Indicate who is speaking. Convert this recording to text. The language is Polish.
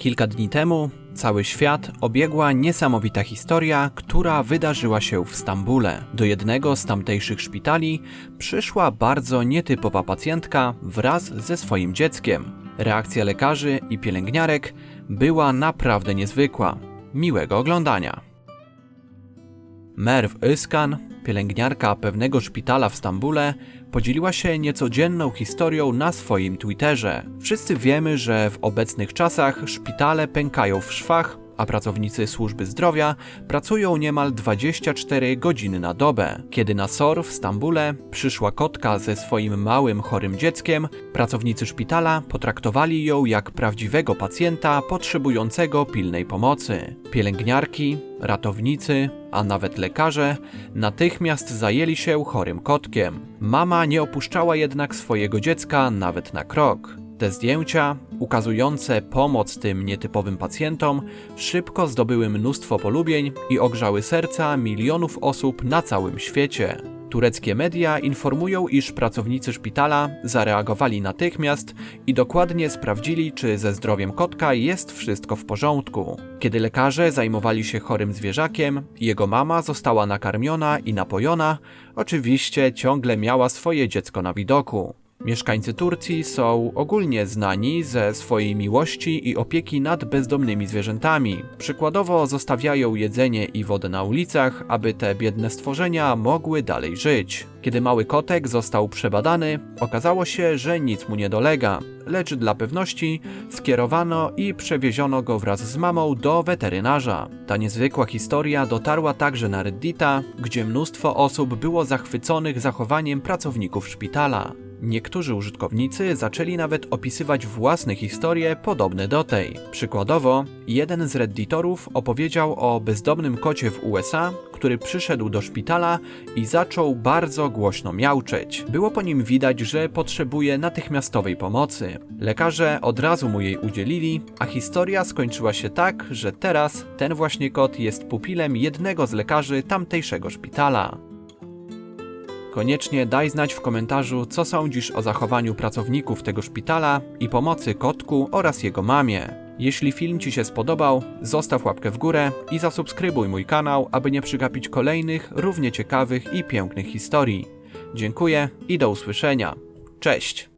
Speaker 1: Kilka dni temu cały świat obiegła niesamowita historia, która wydarzyła się w Stambule. Do jednego z tamtejszych szpitali przyszła bardzo nietypowa pacjentka wraz ze swoim dzieckiem. Reakcja lekarzy i pielęgniarek była naprawdę niezwykła. Miłego oglądania. Merv Özkan, pielęgniarka pewnego szpitala w Stambule, podzieliła się niecodzienną historią na swoim Twitterze. Wszyscy wiemy, że w obecnych czasach szpitale pękają w szwach, a pracownicy służby zdrowia pracują niemal 24 godziny na dobę. Kiedy na SOR w Stambule przyszła kotka ze swoim małym chorym dzieckiem, pracownicy szpitala potraktowali ją jak prawdziwego pacjenta potrzebującego pilnej pomocy. Pielęgniarki, ratownicy, a nawet lekarze natychmiast zajęli się chorym kotkiem. Mama nie opuszczała jednak swojego dziecka nawet na krok. Te zdjęcia, ukazujące pomoc tym nietypowym pacjentom, szybko zdobyły mnóstwo polubień i ogrzały serca milionów osób na całym świecie. Tureckie media informują, iż pracownicy szpitala zareagowali natychmiast i dokładnie sprawdzili, czy ze zdrowiem kotka jest wszystko w porządku. Kiedy lekarze zajmowali się chorym zwierzakiem, jego mama została nakarmiona i napojona, oczywiście ciągle miała swoje dziecko na widoku. Mieszkańcy Turcji są ogólnie znani ze swojej miłości i opieki nad bezdomnymi zwierzętami. Przykładowo zostawiają jedzenie i wodę na ulicach, aby te biedne stworzenia mogły dalej żyć. Kiedy mały kotek został przebadany, okazało się, że nic mu nie dolega, lecz dla pewności skierowano i przewieziono go wraz z mamą do weterynarza. Ta niezwykła historia dotarła także na Reddita, gdzie mnóstwo osób było zachwyconych zachowaniem pracowników szpitala. Niektórzy użytkownicy zaczęli nawet opisywać własne historie podobne do tej. Przykładowo, jeden z redditorów opowiedział o bezdomnym kocie w USA, który przyszedł do szpitala i zaczął bardzo głośno miauczeć. Było po nim widać, że potrzebuje natychmiastowej pomocy. Lekarze od razu mu jej udzielili, a historia skończyła się tak, że teraz ten właśnie kot jest pupilem jednego z lekarzy tamtejszego szpitala. Koniecznie daj znać w komentarzu, co sądzisz o zachowaniu pracowników tego szpitala i pomocy kotku oraz jego mamie. Jeśli film Ci się spodobał, zostaw łapkę w górę i zasubskrybuj mój kanał, aby nie przegapić kolejnych, równie ciekawych i pięknych historii. Dziękuję i do usłyszenia. Cześć!